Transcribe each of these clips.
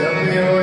Também eu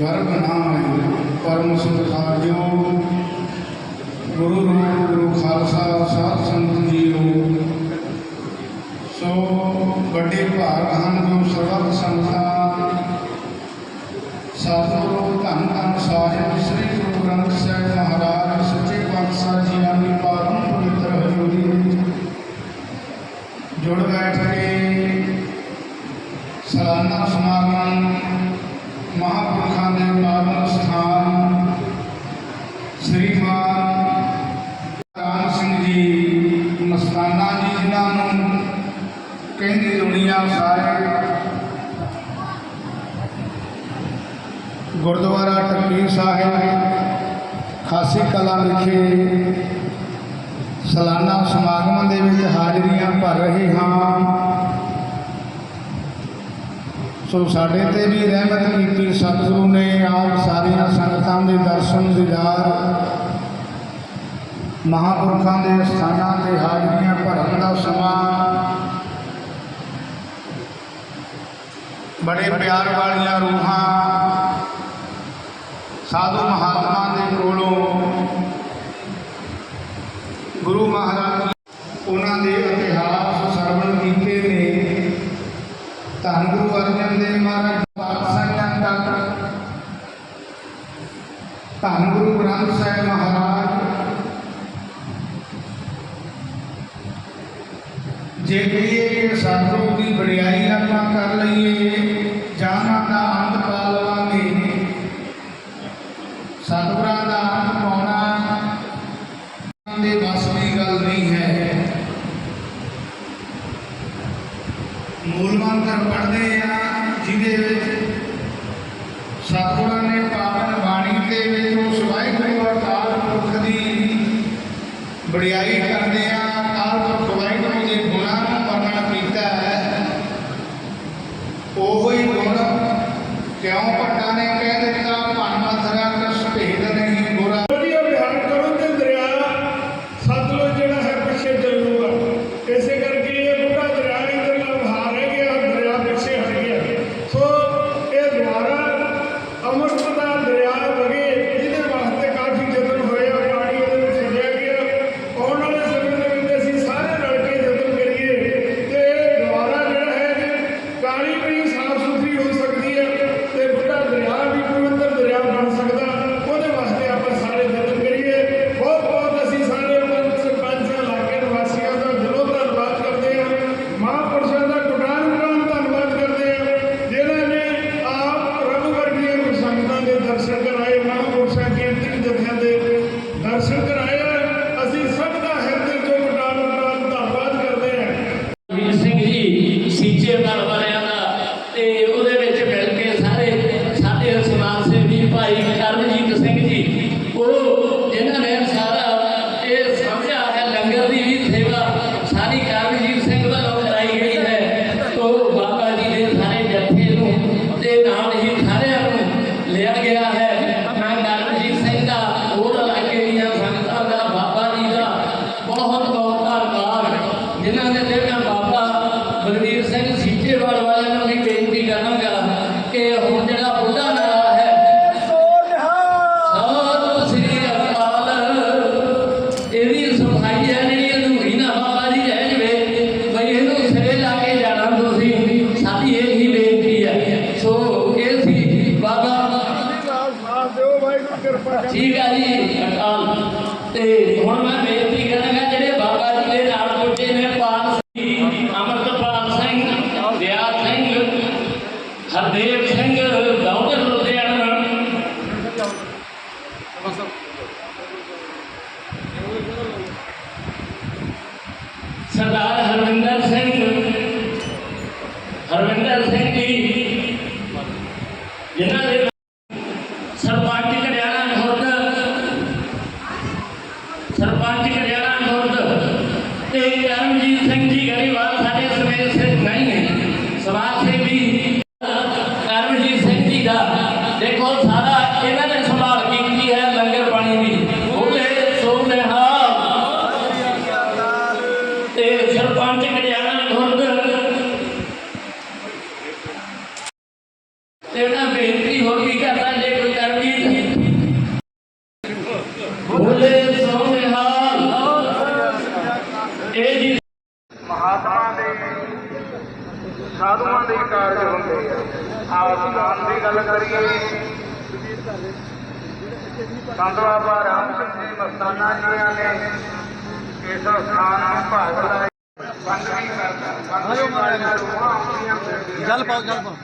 ਗਰਭ ਨਾਮ ਪਰਮ ਸੁਖਾਰਿਓ। ਗੁਰੂ ਰੂਪ ਗੁਰੂ ਖਾਲਸਾ, ਸਾਧ ਸੰਤ ਜੀਓ। ਸੋ ਵੱਡੇ ਭਾਗ ਹਨ ਜੋ ਸਰਬੱਤ ਸੰਗਤਾਂ। ਸਤਿਗੁਰੂ ਧੰਨ ਧੰਨ ਸਾਹਿਬ, ਸ੍ਰੀ ਗੁਰੂ ਗ੍ਰੰਥ ਸਾਹਿਬ ਮਹਾਰਾਜ, ਸੱਚੇ ਪਾਤਸ਼ਾਹ ਜੀ ਦੀ ਪਾਵਨ ਪਵਿੱਤਰ ਹਜ਼ੂਰੀ ਵਿੱਚ ਜੁੜ ਬੈਠ ਕੇ ਸਾਲਾਨਾ ਸਮਾਗਮ ਮਹਾਂਪੁਰਖਾਂ ਦੇ ਪਾਵਨ ਸਥਾਨ, ਸ੍ਰੀ ਮਾਨ ਰਾਮ ਸਿੰਘ ਜੀ, ਮਸਤਾਨਾ ਜੀ, ਜਿਨ੍ਹਾਂ ਨੂੰ ਕਹਿੰਦੀ ਦੁਨੀਆ ਸਾਰੇ। ਗੁਰਦੁਆਰਾ ਟੱਕੀ ਸਾਹਿਬ, ਖਾਸੀ ਕਲਾ ਵਿਖੇ ਸਾਲਾਨਾ ਸਮਾਗਮਾਂ ਦੇ ਵਿੱਚ ਹਾਜ਼ਰੀਆਂ ਭਰ ਰਹੇ ਹਾਂ। ਸੋ ਸਾਡੇ ਤੇ ਵੀ ਰਹਿਮਤ ਕੀਤੀ ਸਤਿਗੁਰੂ ਨੇ ਆਪ ਸਾਰੀਆਂ ਸੰਗਤਾਂ ਦੇ ਦਰਸ਼ਨ ਦੀਦਾਰ। ਮਹਾਂਪੁਰਖਾਂ ਦੇ ਸਥਾਨਾਂ ਤੇ ਹਾਜ਼ਰੀਆਂ ਭਰਨ ਦਾ ਸਮਾਂ। ਬੜੇ ਪਿਆਰ ਵਾਲੀਆਂ ਰੂਹਾਂ ਸਾਧੂ ਮਹਾਤਮਾ ਦੇ ਕੋਲੋਂ ਗੁਰੂ ਮਹਾਰਾਜ ਉਹਨਾਂ ਦੇ ਇਤਿਹਾਸ ਸਰਵਣ ਕੀਤੇ ਨੇ ਧੰਨ ਗੁਰੂ ਅਰਜਨ ਦੇਵ ਮਹਾਰਾਜ ਪਾਤਸ਼ਾਹਾਂ ਤੱਕ ਧੰਨ ਗੁਰੂ ਗ੍ਰੰਥ ਸਾਹਿਬ ਮਹਾਰਾਜ, ਜੇ ਕਹੀਏ ਕਿ ਸਤਿਗੁਰੂ ਦੀ ਵਡਿਆਈ ਆਪਾਂ ਕਰ ਲਈਏ, ਜਾਨਾਂ ਦਾ ਅੰਤ ਪਾ ਲਵਾਂਗੇ। ਸਤਿਗੁਰਾਂ ਦਾ ਅੰਤ ਪਾਉਣਾ ਦੇ ਵੱਸ ਦੀ ਗੱਲ ਨਹੀਂ ਹੈ। ਮੂਲ ਮੰਤਰ ਪੜ੍ਹਦੇ ਆ, ਜਿਹਦੇ ਵਿੱਚ ਸਤਿਗੁਰਾਂ ਹਰਦੇਵ ਸਿੰਘ ਦੌਲਤ ਲੁਧਿਆਣਾ ਸਰਦਾਰ ਹਰਵਿੰਦਰ ਸਿੰਘ ਹਰਵਿੰਦਰ ਸਿੰਘ ਜੀ ਜਿਨ੍ਹਾਂ ਦੇ ਸਰਪੰਚ ਕਰਿਆਣਾ ਖੁਰਦ ਸਰਪੰਚ ਕਰਿਆਣਾ ਖੁਰਦ ਤੇ ਕਰਮਜੀਤ ਸਿੰਘ ਜੀ ਗਰੀਵਾਲ ਸਾਡੇ ਸਮੇਤ ਸਿਰ ਨਹੀਂ ਹੈ ਸਮਾਜ ਸੇਵੀ ਕਰਮਜੀਤ ਸਿੰਘ ਜੀ ਦਾ ਦੇਖੋ ਸਾਰਾ ਇਹਨਾਂ ਨੇ ਸੰਭਾਲ ਕੀਤੀ ਹੈ ਲੰਗਰ ਪਾਣੀ ਦੀ ਬੋਲੇ ਸੋ ਨਿਹਾਲ ਤੇ ਸਰਪੰਚ ਕਰਿਆਣਾ ਖੁਰਦ ਤੇ ਉਹਨਾਂ ਬੇਨਤੀ ਹੋਰ ਵੀ ਕਰਦਾ ਜੇ ਕੋਈ ਕਰਮਜੀਤ ਬੋਲੇ ਸੋਹਣੇ ਹਾਲ ਇਹ ਜੀ ਮਹਾਤਮਾ ਦੇ ਸਾਧੂਆਂ ਦੇ ਕਾਰਜ ਹੁੰਦੇ ਆ। ਆਪ ਨਾਮ ਦੀ ਗੱਲ ਕਰੀਏ ਸੰਤ ਬਾਬਾ ਰਾਮ ਸਿੰਘ ਜੀ ਮਸਤਾਨਾ ਜੀਆਂ ਨੇ ਇਸ ਸਥਾਨ ਨੂੰ ਭਾਗ ਲਾਇਆ ਜਲ ਪਾਓ ਜਲ ਪਾਓ।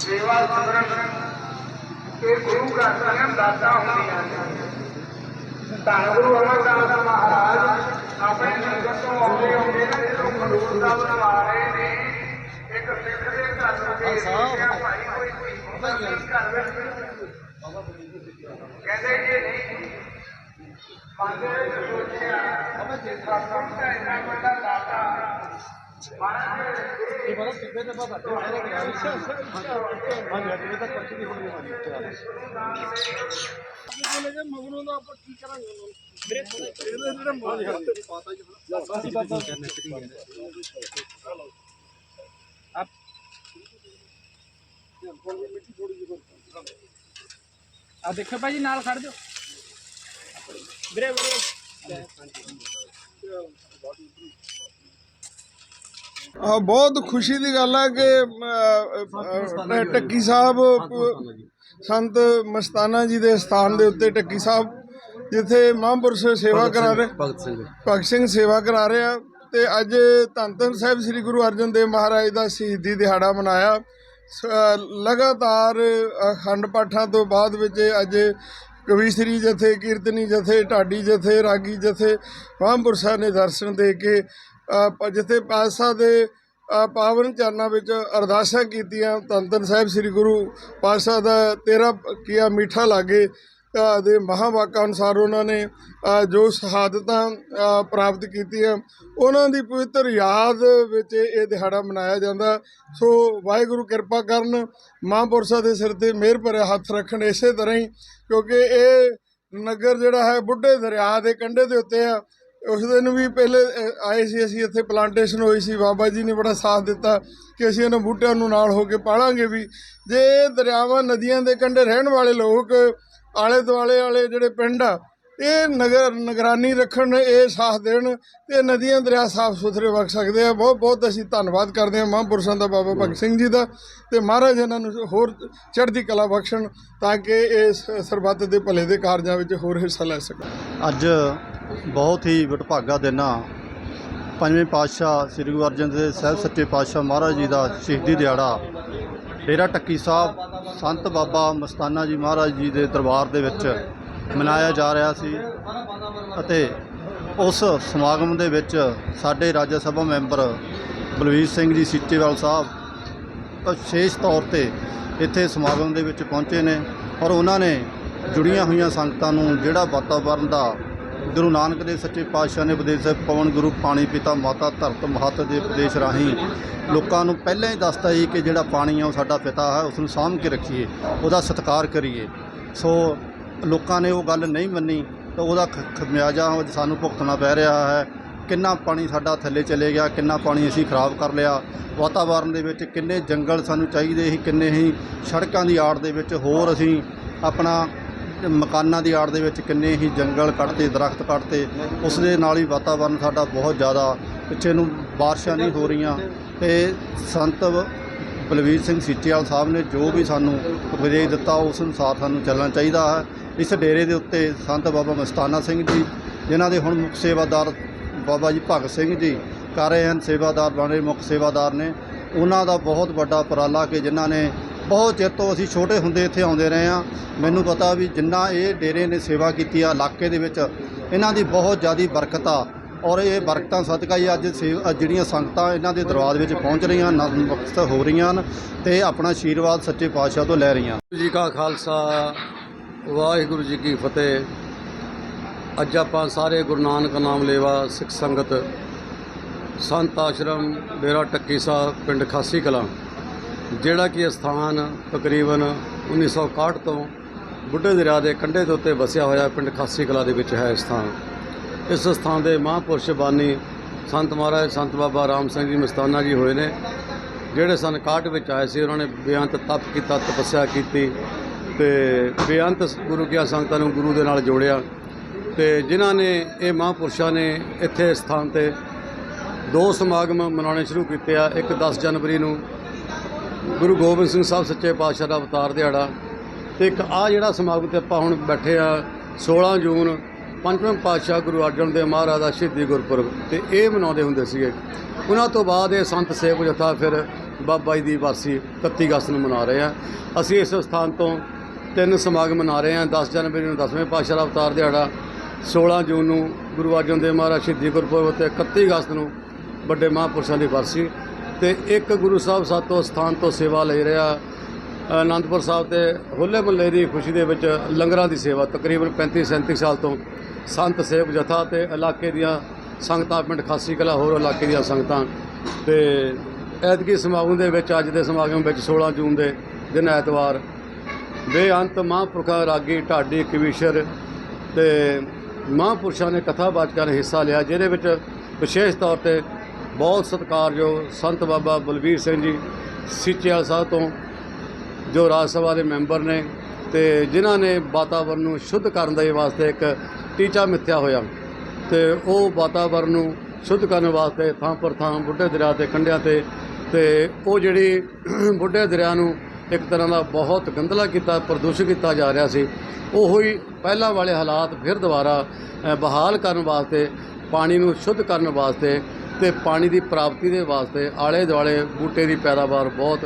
ਸੇਵਾ ਸਿਮਰਨ ਇਹ ਗੁਰੂ ਘਰ ਦੀਆਂ ਦਾਤਾਂ ਹੁੰਦੀਆਂ ਨੇ। ਧੰਨ ਗੁਰੂ ਅਮਰਦਾਸ ਮਹਾਰਾਜ ਆਪਣੇ ਨਗਰ ਤੋਂ ਆਉਂਦੇ ਆਉਂਦੇ ਨਾ ਜਦੋਂ ਖਡੂਰ ਸਾਹਿਬ ਨੂੰ ਆ ਰਹੇ ਨੇ ਇੱਕ ਸਿੱਖ ਦੇ ਘਰ ਨੂੰ ਦੇਖ ਕੇ ਭਾਈ ਕੋਈ ਕੋਈ ਹੁੰਦਾ ਨਹੀਂ ਘਰ ਵਿੱਚ ਕਹਿੰਦੇ ਜੀ ਨਹੀਂ ਮੰਦੇ ਵਿੱਚ ਸੋਚਿਆ ਅਬ ਜੇ ਸਾਸਮ ਦਾ ਇੰਨਾ ਵੱਡਾ ਦਾਤਾ ਮਹਾਰਾਜ ਇਹ ਬੜਾ ਸਿੱਧੇ ਤੇ ਬਾਬਾ ਤੇ ਆਇਆ ਕਿ ਅੱਛਾ ਅੱਛਾ ਹਾਂਜੀ ਅੱਜ ਤੱਕ ਪੱਕੀ ਦੀ ਹੋਣੀ। ਹੈ ਬੋਲੇ ਜੇ ਮਗਰੋਂ ਦਾ ਆਪਾਂ ਕੀ ਕਰਾਂਗੇ ਉਹਨਾਂ ਨੂੰ ਮੇਰੇ ਇਹਦੇ ਜਿਹੜੇ ਮਾਨ ਹੱਥ ਪਾਤਾ ਜੀ ਅਸੀਂ ਬਾਬਾ ਆ ਦੇਖੋ ਭਾਜੀ, ਨਾਲ ਖੜ ਜਾਓ। ਵੀਰੇ ਵੀਰੇ। ਬਹੁਤ ਖੁਸ਼ੀ ਦੀ ਗੱਲ ਹੈ ਕਿ ਟੱਕੀ ਸਾਹਿਬ ਸੰਤ ਮਸਤਾਨਾ ਜੀ ਦੇ ਸਥਾਨ ਦੇ ਉੱਤੇ ਟੱਕੀ ਸਾਹਿਬ ਜਿੱਥੇ ਮਹਾਂਪੁਰਸ਼ ਸੇਵਾ ਕਰਾ ਰਹੇ ਭਗਤ ਸਿੰਘ। ਭਗਤ ਸਿੰਘ ਸੇਵਾ ਕਰਾ ਰਹੇ ਆ। ਤੇ ਅੱਜ ਧੰਨ ਸਾਹਿਬ ਸ੍ਰੀ ਗੁਰੂ ਅਰਜਨ ਦੇਵ ਮਹਾਰਾਜ ਦਾ ਸ਼ਹੀਦੀ ਦਿਹਾੜਾ ਮਨਾਇਆ। ਲਗਾਤਾਰ ਅਖੰਡ ਪਾਠਾਂ ਤੋਂ ਬਾਅਦ ਵਿੱਚ ਅੱਜ ਕਵੀਸ਼ਰੀ ਜਥੇ ਕੀਰਤਨੀ ਜਥੇ ਢਾਡੀ ਜਥੇ ਰਾਗੀ ਜਥੇ ਮਹਾਂਪੁਰਸ਼ਾਂ ਨੇ ਦਰਸ਼ਨ ਦੇ ਕੇ ਜਿੱਥੇ ਪਾਤਸ਼ਾਹ ਦੇ ਪਾਵਨ ਚਰਨਾਂ ਵਿੱਚ ਅਰਦਾਸਾਂ ਕੀਤੀਆਂ। ਧੰਨ ਸਾਹਿਬ ਸ੍ਰੀ ਗੁਰੂ ਪਾਤਸ਼ਾਹ ਦਾ ਤੇਰਾ ਕੀਆ ਮਿੱਠਾ ਲਾਗੇ। ਦੇ ਮਹਾਵਾਕਾਂ ਅਨੁਸਾਰ ਉਹਨਾਂ ਨੇ ਜੋ ਸ਼ਹਾਦਤਾਂ ਪ੍ਰਾਪਤ ਕੀਤੀਆਂ, ਉਹਨਾਂ ਦੀ ਪਵਿੱਤਰ ਯਾਦ ਵਿੱਚ ਇਹ ਦਿਹਾੜਾ ਮਨਾਇਆ ਜਾਂਦਾ। ਸੋ ਵਾਹਿਗੁਰੂ ਕਿਰਪਾ ਕਰਨ, ਮਹਾਂਪੁਰਸ਼ਾਂ ਦੇ ਸਿਰ ਤੇ ਮਿਹਰ ਭਰਿਆ ਹੱਥ ਰੱਖਣ ਇਸੇ ਤਰ੍ਹਾਂ ਹੀ, ਕਿਉਂਕਿ ਇਹ ਨਗਰ ਜਿਹੜਾ ਹੈ ਬੁੱਢੇ ਦਰਿਆ ਦੇ ਕੰਢੇ ਦੇ ਉੱਤੇ ਆ। ਉਸ ਦਿਨ ਵੀ ਪਹਿਲੇ ਆਏ ਸੀ ਅਸੀਂ ਇੱਥੇ ਪਲਾਂਟੇਸ਼ਨ ਹੋਈ ਸੀ, ਬਾਬਾ ਜੀ ਨੇ ਬੜਾ ਸਾਥ ਦਿੱਤਾ ਕਿ ਅਸੀਂ ਇਹਨਾਂ ਬੂਟਿਆਂ ਨੂੰ ਨਾਲ ਹੋ ਕੇ ਪਾਲਾਂਗੇ ਵੀ। ਜੇ ਦਰਿਆਵਾਂ, ਨਦੀਆਂ ਦੇ ਕੰਢੇ ਰਹਿਣ ਵਾਲੇ ਲੋਕ ਆਲੇ ਦੁਆਲੇ ਵਾਲੇ ਜਿਹੜੇ ਪਿੰਡ ਆ ਇਹ ਨਗਰ ਨਿਗਰਾਨੀ ਰੱਖਣ, ਇਹ ਸਾਥ ਦੇਣ, ਤੇ ਨਦੀਆਂ ਦਰਿਆ ਸਾਫ਼ ਸੁਥਰੇ ਵਗ ਸਕਦੇ ਆ। ਬਹੁਤ ਬਹੁਤ ਅਸੀਂ ਧੰਨਵਾਦ ਕਰਦੇ ਹਾਂ ਮਹਾਂਪੁਰਸ਼ਾਂ ਦਾ, ਬਾਬਾ ਭਗਤ ਸਿੰਘ ਜੀ ਦਾ, ਤੇ ਮਹਾਰਾਜ ਇਹਨਾਂ ਨੂੰ ਹੋਰ ਚੜ੍ਹਦੀ ਕਲਾ ਬਖਸ਼ਣ ਤਾਂ ਕਿ ਇਸ ਸਰਬੱਤ ਦੇ ਭਲੇ ਦੇ ਕਾਰਜਾਂ ਵਿੱਚ ਹੋਰ ਹਿੱਸਾ ਲੈ ਸਕਣ। ਅੱਜ ਬਹੁਤ ਹੀ ਵਡਭਾਗਾ ਦਿਨ ਆ। ਪੰਜਵੇਂ ਪਾਤਸ਼ਾਹ ਸ੍ਰੀ ਗੁਰੂ ਅਰਜਨ ਦੇਵ ਸਾਹਿਬ ਸੱਚੇ ਪਾਤਸ਼ਾਹ ਮਹਾਰਾਜ ਜੀ ਦਾ ਸ਼ਹੀਦੀ ਦਿਹਾੜਾ। ਡੇਰਾ ਟੱਕੀ ਸਾਹਿਬ, ਸੰਤ ਬਾਬਾ ਮਸਤਾਨਾ ਜੀ ਮਹਾਰਾਜ ਜੀ ਦੇ ਦਰਬਾਰ ਦੇ ਵਿੱਚ ਮਨਾਇਆ ਜਾ ਰਿਹਾ ਸੀ ਅਤੇ ਉਸ ਸਮਾਗਮ ਦੇ ਵਿੱਚ ਸਾਡੇ ਰਾਜ ਸਭਾ ਮੈਂਬਰ ਬਲਵੀਰ ਸਿੰਘ ਜੀ ਸੀਚੇਵਾਲ ਸਾਹਿਬ ਵਿਸ਼ੇਸ਼ ਤੌਰ ਤੇ ਇੱਥੇ ਸਮਾਗਮ ਦੇ ਵਿੱਚ ਪਹੁੰਚੇ ਨੇ ਔਰ ਉਹਨਾਂ ਨੇ ਜੁੜੀਆਂ ਹੋਈਆਂ ਸੰਗਤਾਂ ਨੂੰ ਜਿਹੜਾ ਵਾਤਾਵਰਨ ਦਾ ਗੁਰੂ ਨਾਨਕ ਦੇਵ ਸੱਚੇ ਪਾਤਸ਼ਾਹ ਨੇ ਉਪਦੇਸ਼ ਪਵਨ ਗੁਰੂ, ਪਾਣੀ ਪਿਤਾ, ਮਾਤਾ, ਧਰਤ, ਮਹਤ ਦੇ ਉਪਦੇਸ਼ ਰਾਹੀਂ ਲੋਕਾਂ ਨੂੰ ਪਹਿਲਾਂ ਹੀ ਦੱਸਤਾ ਸੀ ਕਿ ਜਿਹੜਾ ਪਾਣੀ ਆ ਉਹ ਸਾਡਾ ਪਿਤਾ ਹੈ ਉਸ ਨੂੰ ਸਾਂਭ ਕੇ ਰੱਖੀਏ, ਉਹਦਾ ਸਤਿਕਾਰ ਕਰੀਏ। ਸੋ ਲੋਕਾਂ ਨੇ ਉਹ ਗੱਲ ਨਹੀਂ ਮੰਨੀ ਤਾਂ ਉਹਦਾ ਖ- ਖਮਿਆਜਾ ਸਾਨੂੰ ਭੁਗਤਣਾ ਪੈ ਰਿਹਾ ਹੈ। ਕਿੰਨਾ ਪਾਣੀ ਸਾਡਾ ਥੱਲੇ ਚਲੇ ਗਿਆ, ਕਿੰਨਾ ਪਾਣੀ ਅਸੀਂ ਖਰਾਬ ਕਰ ਲਿਆ। ਵਾਤਾਵਰਨ ਦੇ ਵਿੱਚ ਕਿੰਨੇ ਜੰਗਲ ਸਾਨੂੰ ਚਾਹੀਦੇ ਸੀ, ਕਿੰਨੇ ਹੀ ਸੜਕਾਂ ਦੀ ਆੜ ਦੇ ਵਿੱਚ ਹੋਰ ਅਸੀਂ ਆਪਣਾ ਮਕਾਨਾਂ ਦੀ ਆੜ ਦੇ ਵਿੱਚ ਕਿੰਨੇ ਹੀ ਜੰਗਲ ਕੱਟਤੇ, ਦਰਖਤ ਕੱਟਤੇ। ਉਸ ਦੇ ਨਾਲ ਹੀ ਵਾਤਾਵਰਨ ਸਾਡਾ ਬਹੁਤ ਜ਼ਿਆਦਾ ਪਿੱਛੇ ਨੂੰ ਬਾਰਿਸ਼ਾਂ ਨਹੀਂ ਹੋ ਰਹੀਆਂ। ਤੇ ਸੰਤ ਬਲਵੀਰ ਸਿੰਘ ਸੀਚੇਵਾਲ ਸਾਹਿਬ ਨੇ ਜੋ ਵੀ ਸਾਨੂੰ ਉਪਦੇਸ਼ ਦਿੱਤਾ, ਉਸ ਅਨੁਸਾਰ ਸਾਨੂੰ ਚੱਲਣਾ ਚਾਹੀਦਾ ਹੈ। ਇਸ ਡੇਰੇ ਦੇ ਉੱਤੇ ਸੰਤ ਬਾਬਾ ਮਸਤਾਨਾ ਸਿੰਘ ਜੀ, ਜਿਨ੍ਹਾਂ ਦੇ ਹੁਣ ਮੁੱਖ ਸੇਵਾਦਾਰ ਬਾਬਾ ਜੀ ਭਗਤ ਸਿੰਘ ਜੀ, ਕਰ ਰਹੇ ਹਨ ਸੇਵਾਦਾਰ, ਬਣੇ ਮੁੱਖ ਸੇਵਾਦਾਰ ਨੇ। ਉਹਨਾਂ ਦਾ ਬਹੁਤ ਵੱਡਾ ਉਪਰਾਲਾ ਕਿ ਜਿਨ੍ਹਾਂ ਨੇ ਬਹੁਤ ਚਿਰ ਤੋਂ ਅਸੀਂ ਛੋਟੇ ਹੁੰਦੇ ਇੱਥੇ ਆਉਂਦੇ ਰਹੇ ਹਾਂ। ਮੈਨੂੰ ਪਤਾ ਵੀ ਜਿੰਨਾ ਇਹ ਡੇਰੇ ਨੇ ਸੇਵਾ ਕੀਤੀ ਆ ਇਲਾਕੇ ਦੇ ਵਿੱਚ, ਇਹਨਾਂ ਦੀ ਬਹੁਤ ਜ਼ਿਆਦੀ ਬਰਕਤ ਆ। ਔਰ ਇਹ ਬਰਕਤਾਂ ਸਦਕਾ ਹੀ ਅੱਜ ਸੇਵ ਜਿਹੜੀਆਂ ਸੰਗਤਾਂ ਇਹਨਾਂ ਦੇ ਦਰਬਾਰ ਵਿੱਚ ਪਹੁੰਚ ਰਹੀਆਂ ਨਤਮਸਤਕ ਹੋ ਰਹੀਆਂ ਹਨ ਤੇ ਆਪਣਾ ਆਸ਼ੀਰਵਾਦ ਸੱਚੇ ਪਾਤਸ਼ਾਹ ਤੋਂ ਲੈ ਰਹੀਆਂ ਵਾਹਿਗੁਰੂ ਜੀ ਕਾ ਖਾਲਸਾ ਵਾਹਿਗੁਰੂ ਜੀ ਕੀ ਫਤਿਹ। ਅੱਜ ਆਪਾਂ ਸਾਰੇ ਗੁਰੂ ਨਾਨਕ ਨਾਮ ਲੇਵਾ ਸਿੱਖ ਸੰਗਤ ਸੰਤ ਆਸ਼ਰਮ ਡੇਰਾ ਟੱਕੀ ਸਾਹਿਬ ਪਿੰਡ ਖਾਸੀ ਕਲਾਂ, ਜਿਹੜਾ ਕਿ ਇਹ ਸਥਾਨ ਤਕਰੀਬਨ 1961 ਤੋਂ ਬੁੱਢੇ ਦਰਿਆ ਦੇ ਕੰਢੇ ਦੇ ਉੱਤੇ ਵਸਿਆ ਹੋਇਆ ਪਿੰਡ ਖਾਸੀ ਕਲਾਂ ਦੇ ਵਿੱਚ ਹੈ ਸਥਾਨ। ਇਸ ਸਥਾਨ ਦੇ ਮਹਾਂਪੁਰਸ਼ ਬਾਨੀ ਸੰਤ ਮਹਾਰਾਜ ਸੰਤ ਬਾਬਾ ਰਾਮ ਸਿੰਘ ਜੀ ਮਸਤਾਨਾ ਜੀ ਹੋਏ ਨੇ, ਜਿਹੜੇ ਸਨ 61 ਵਿੱਚ ਆਏ ਸੀ, ਉਹਨਾਂ ਨੇ ਬੇਅੰਤ ਤਪ ਕੀਤਾ, ਤਪੱਸਿਆ ਕੀਤੀ ਤੇ ਬੇਅੰਤ ਗੁਰੂ ਕੀਆਂ ਸੰਗਤਾਂ ਨੂੰ ਗੁਰੂ ਦੇ ਨਾਲ ਜੋੜਿਆ ਤੇ ਜਿਨ੍ਹਾਂ ਨੇ ਇਹ ਮਹਾਂਪੁਰਸ਼ਾਂ ਨੇ ਇੱਥੇ ਸਥਾਨ ਤੇ ਦੋ ਸਮਾਗਮ ਮਨਾਉਣੇ ਸ਼ੁਰੂ ਕੀਤੇ ਆ, ਇੱਕ 10 ਜਨਵਰੀ ਨੂੰ ਗੁਰੂ ਗੋਬਿੰਦ ਸਿੰਘ ਸਾਹਿਬ ਸੱਚੇ ਪਾਤਸ਼ਾਹ ਦਾ ਅਵਤਾਰ ਦਿਹਾੜਾ ਤੇ ਇੱਕ ਆ ਜਿਹੜਾ ਸਮਾਗਮ ਤੇ ਆਪਾਂ ਹੁਣ ਬੈਠੇ ਆ 16 ਜੂਨ, ਪੰਜਵੇਂ ਪਾਤਸ਼ਾਹ ਗੁਰੂ ਅਰਜਨ ਦੇਵ ਮਹਾਰਾਜ ਦਾ ਸ਼ਹੀਦੀ ਗੁਰਪੁਰਬ ਤੇ ਇਹ ਮਨਾਉਂਦੇ ਹੁੰਦੇ ਸੀਗੇ। ਉਹਨਾਂ ਤੋਂ ਬਾਅਦ ਇਹ ਸੰਤ ਸੇਵਕ ਜਥਾ ਫਿਰ ਬਾਬਾ ਜੀ ਦੀ ਵਾਰਸੀ 31 ਅਗਸਤ ਨੂੰ ਮਨਾ ਰਹੇ ਆ। ਅਸੀਂ ਇਸ ਸਥਾਨ ਤੋਂ ਤਿੰਨ ਸਮਾਗਮ ਮਨਾ ਰਹੇ ਆ 10 ਜਨਵਰੀ ਨੂੰ 10ਵੇਂ ਪਾਤਸ਼ਾਹ ਅਵਤਾਰ ਦਿਹਾੜਾ 16 ਜੂਨ ਨੂੰ ਗੁਰੂ ਅਰਜਨ ਦੇਵ ਮਹਾਰਾਜ ਸ਼ਹੀਦੀ ਗੁਰਪੁਰਬ ਤੇ 31 ਅਗਸਤ ਨੂੰ ਵੱਡੇ ਮਹਾਂਪੁਰਸ਼ਾਂ ਦੀ ਵਾਰਸੀ ਤੇ ਇੱਕ ਗੁਰੂ ਸਾਹਿਬ ਸਾਤੋਂ ਸਥਾਨ ਤੋਂ ਸੇਵਾ ਲੈ ਰਿਹਾ, ਅਨੰਦਪੁਰ ਸਾਹਿਬ ਤੇ ਹੋਲੇ ਮਹੱਲੇ ਦੀ ਖੁਸ਼ੀ ਦੇ ਵਿੱਚ ਲੰਗਰਾਂ ਦੀ ਸੇਵਾ, ਤਕਰੀਬਨ 35 37 ਸਾਲ ਤੋਂ ਸੰਤ ਸੇਵਕ ਜਥਾ ਤੇ ਇਲਾਕੇ ਦੀਆਂ ਸੰਗਤਾਂ, ਪਿੰਡ ਖਾਸੀ ਕਲਾ ਹੋਰ ਇਲਾਕੇ ਦੀਆਂ ਸੰਗਤਾਂ ਤੇ ਐਤਕੀ ਸਮਾਗਮ ਦੇ ਵਿੱਚ, ਅੱਜ ਦੇ ਸਮਾਗਮ ਵਿੱਚ 16 ਜੂਨ ਦੇ ਦਿਨ ਐਤਵਾਰ ਬੇਅੰਤ ਮਹਾਂਪੁਰਖਾਂ ਰਾਗੀ ਢਾਡੀ ਕਵੀਸ਼ਰ ਤੇ ਮਹਾਂਪੁਰਸ਼ਾਂ ਨੇ ਕਥਾਵਾਚਕਾਂ ਨੇ ਹਿੱਸਾ ਲਿਆ, ਜਿਹਦੇ ਵਿੱਚ ਵਿਸ਼ੇਸ਼ ਤੌਰ ਤੇ ਬਹੁਤ ਸਤਿਕਾਰਯੋਗ ਸੰਤ ਬਾਬਾ ਬਲਬੀਰ ਸਿੰਘ ਜੀ ਸਿੱਚੇਵਾਲ ਸਾਹਿਬ ਤੋਂ, ਜੋ ਰਾਜ ਸਭਾ ਦੇ ਮੈਂਬਰ ਨੇ ਤੇ ਜਿਨ੍ਹਾਂ ਨੇ ਵਾਤਾਵਰਨ ਨੂੰ ਸ਼ੁੱਧ ਕਰਨ ਦੇ ਵਾਸਤੇ ਇੱਕ ਟੀਚਾ ਮਿੱਥਿਆ ਹੋਇਆ ਤੇ ਉਹ ਵਾਤਾਵਰਨ ਨੂੰ ਸ਼ੁੱਧ ਕਰਨ ਵਾਸਤੇ ਥਾਂ ਪਰ ਥਾਂ ਬੁੱਢੇ ਦਰਿਆ ਤੇ ਕੰਢਿਆਂ ਤੇ ਤੇ ਉਹ ਜਿਹੜੀ ਬੁੱਢੇ ਦਰਿਆ ਨੂੰ ਇੱਕ ਤਰ੍ਹਾਂ ਦਾ ਬਹੁਤ ਗੰਦਲਾ ਕੀਤਾ, ਪ੍ਰਦੂਸ਼ਿਤ ਕੀਤਾ ਜਾ ਰਿਹਾ ਸੀ। ਉਹੋ ਹੀ ਪਹਿਲਾਂ ਵਾਲੇ ਹਾਲਾਤ ਫਿਰ ਦੁਬਾਰਾ ਬਹਾਲ ਕਰਨ ਵਾਸਤੇ, ਪਾਣੀ ਨੂੰ ਸ਼ੁੱਧ ਕਰਨ ਵਾਸਤੇ ਤੇ ਪਾਣੀ ਦੀ ਪ੍ਰਾਪਤੀ ਦੇ ਵਾਸਤੇ ਆਲੇ ਦੁਆਲੇ ਬੂਟੇ ਦੀ ਪੈਦਾਵਾਰ ਬਹੁਤ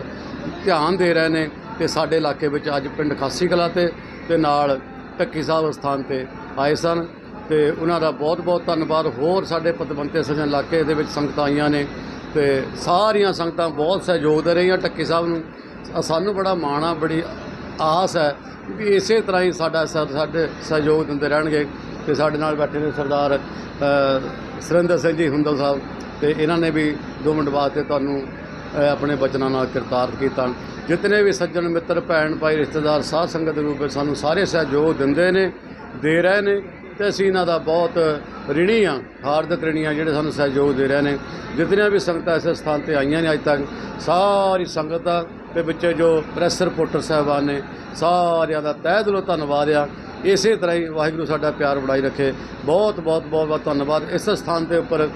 ਧਿਆਨ ਦੇ ਰਹੇ ਨੇ ਤੇ ਸਾਡੇ ਇਲਾਕੇ ਵਿੱਚ ਅੱਜ ਪਿੰਡ ਖਾਸੀ ਕਲਾ ਤੇ ਤੇ ਨਾਲ ਟੱਕੀ ਸਾਹਿਬ ਸਥਾਨ ਤੇ ਆਏ ਸਨ ਤੇ ਉਹਨਾਂ ਦਾ ਬਹੁਤ ਬਹੁਤ ਧੰਨਵਾਦ। ਹੋਰ ਸਾਡੇ ਪਤਵੰਤੇ ਸੱਜਣ ਇਲਾਕੇ ਦੇ ਵਿੱਚ ਸੰਗਤਾਂ ਆਈਆਂ ਨੇ ਤੇ ਸਾਰੀਆਂ ਸੰਗਤਾਂ ਬਹੁਤ ਸਹਿਯੋਗ ਦੇ ਰਹੀਆਂ ਟੱਕੀ ਸਾਹਿਬ ਨੂੰ। ਸਾਨੂੰ ਬੜਾ ਮਾਣ ਆ ਬੜੀ ਆਸ ਹੈ ਵੀ ਇਸੇ ਤਰ੍ਹਾਂ ਹੀ ਸਾਡਾ ਸਾ- ਸਾਡੇ ਸਹਿਯੋਗ ਦਿੰਦੇ ਰਹਿਣਗੇ ਤੇ ਸਾਡੇ ਨਾਲ ਬੈਠੇ ਨੇ ਸਰਦਾਰ ਅ, ਸੁਰਿੰਦਰ ਸਿੰਘ ਜੀ ਹੁੰਦਲ ਸਾਹਿਬ ਤੇ ਇਹਨਾਂ ਨੇ ਵੀ ਦੋ ਮਿੰਟ ਵਾਸਤੇ ਤੁਹਾਨੂੰ ਆਪਣੇ ਬਚਨਾਂ ਨਾਲ ਕਿਰਤਾਰਥ ਕੀਤਾ। ਜਿਤਨੇ ਵੀ ਸੱਜਣ ਮਿੱਤਰ ਭੈਣ ਭਾਈ ਰਿਸ਼ਤੇਦਾਰ ਸਾਧ ਸੰਗਤ ਦੇ ਰੂਪ ਵਿੱਚ ਸਾਨੂੰ ਸਾਰੇ ਸਹਿਯੋਗ ਦਿੰਦੇ ਨੇ ਦੇ ਰਹੇ ਨੇ ਤੇ ਅਸੀਂ ਇਹਨਾਂ ਦਾ ਬਹੁਤ ਰਿਣੀ ਆ ਹਾਰਦਿਕ ਰਿਣੀ ਆ ਜਿਹੜੇ ਸਾਨੂੰ ਸਹਿਯੋਗ ਦੇ ਰਹੇ ਨੇ। ਜਿਤਨੀਆਂ ਵੀ ਸੰਗਤਾਂ ਇਸ ਸਥਾਨ ਤੇ ਆਈਆਂ ਨੇ ਅੱਜ ਤੱਕ ਸਾਰੀ ਸੰਗਤ ਦਾ ਤੇ ਵਿੱਚ ਜੋ ਪ੍ਰੈਸ ਰਿਪੋਰਟਰ ਸਾਹਿਬਾਨ ਨੇ ਸਾਰਿਆਂ ਦਾ ਤਹਿ ਦਿਲੋਂ ਧੰਨਵਾਦ ਆ। ਇਸੇ ਤਰ੍ਹਾਂ ਹੀ ਵਾਹਿਗੁਰੂ ਸਾਡਾ ਪਿਆਰ ਬਣਾਈ ਰੱਖੇ। ਬਹੁਤ ਬਹੁਤ ਬਹੁਤ ਬਹੁਤ ਧੰਨਵਾਦ। ਇਸ ਸਥਾਨ ਦੇ ਉੱਪਰ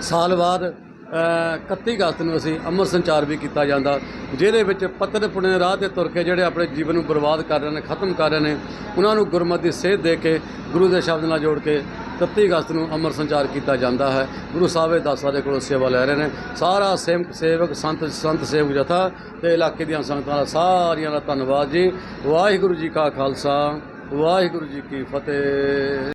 ਸਾਲ ਬਾਅਦ ਅ, 31 ਅਗਸਤ ਨੂੰ ਅਸੀਂ ਅੰਮ੍ਰਿਤ ਸੰਚਾਰ ਵੀ ਕੀਤਾ ਜਾਂਦਾ। ਜਿਹਦੇ ਵਿੱਚ ਪੱਤਰ ਪੁਣੇ ਰਾਹ ਤੇ ਤੁਰ ਕੇ ਜਿਹੜੇ ਆਪਣੇ ਜੀਵਨ ਨੂੰ ਬਰਬਾਦ ਕਰ ਰਹੇ ਨੇ ਖਤਮ ਕਰ ਰਹੇ ਨੇ ਉਹਨਾਂ ਨੂੰ ਗੁਰਮਤਿ ਦੀ ਸੇਧ ਦੇ ਕੇ ਗੁਰੂ ਦੇ ਸ਼ਬਦ ਨਾਲ ਜੋੜ ਕੇ 31 ਅਗਸਤ ਨੂੰ ਅੰਮ੍ਰਿਤ ਸੰਚਾਰ ਕੀਤਾ ਜਾਂਦਾ ਹੈ। ਗੁਰੂ ਸਾਹਿਬ ਦੇ ਦਾਸਾਂ ਦੇ ਕੋਲੋਂ ਸੇਵਾ ਲੈ ਰਹੇ ਨੇ। ਸਾਰਾ ਸੇਵਕ ਸੇਵਕ, ਸੰਤ ਸੰਤ ਸੇਵਕ ਜਥਾ ਤੇ ਇਲਾਕੇ ਦੀਆਂ ਸੰਗਤਾਂ ਦਾ ਸਾਰਿਆਂ ਦਾ ਧੰਨਵਾਦ ਜੀ। ਵਾਹਿਗੁਰੂ ਜੀ ਕਾ ਖਾਲਸਾ, ਵਾਹਿਗੁਰੂ ਜੀ ਕੀ ਫਤਿਹ।